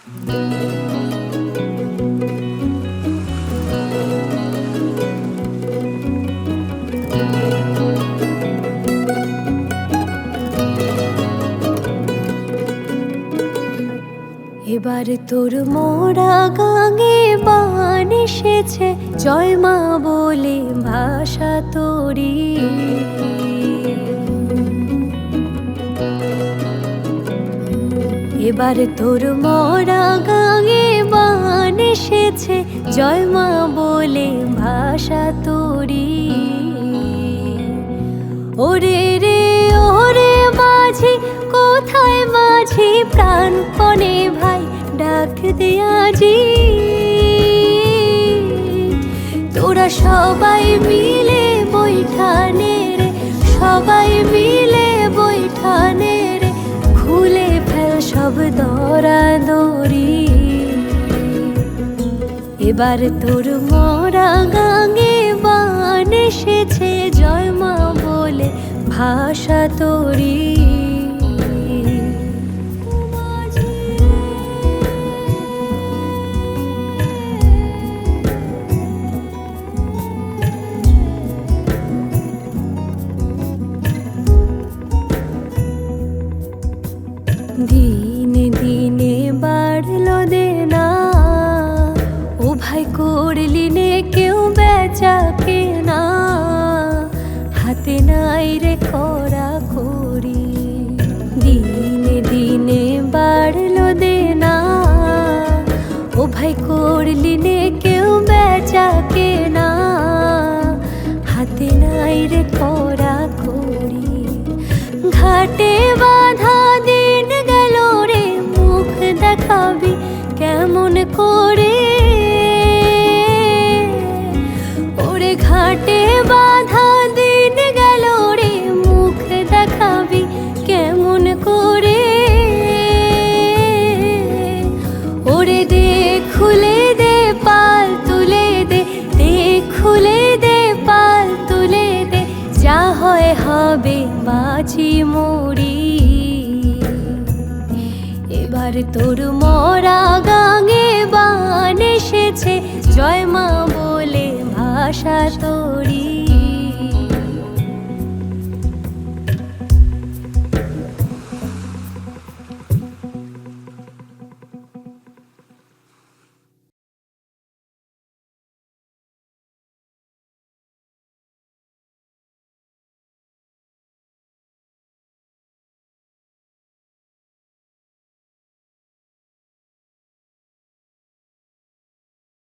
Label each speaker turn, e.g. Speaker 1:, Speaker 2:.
Speaker 1: এবার তোর মোরা গাঙে বান এসেছে জয় মা বলে ভাষা তোরী। এবার তোর মরা গাঙে বান এসেছে। জয় মা বলে ভাষা তোরি। ওরে রে, ওরে মাঝি, কোথায় মাঝি? প্রাণপণে ভাই, ডাক দেয়াজি তোরা সবাই মিলে বৈঠানে রে, সবাই মিলে এবার তোর মরা গাঙে বান এসেছে জয় মা বলে ভাষা তোরি। দিন দিনে নাই রে করা দিনে দিনে বাড়লো দেনা। ও ভাই করলি নে কেউ বেচা কেনা। হাতে করি ঘাটে ওরে দে, খুলে দে, পাল তুলে দে দে, খুলে দে, পাল তুলে দে, যা হয় হবে বাজি মরি এবার তোর মরা গাঙে বান এসেছে, জয় মা বলে ভাষা তোরি।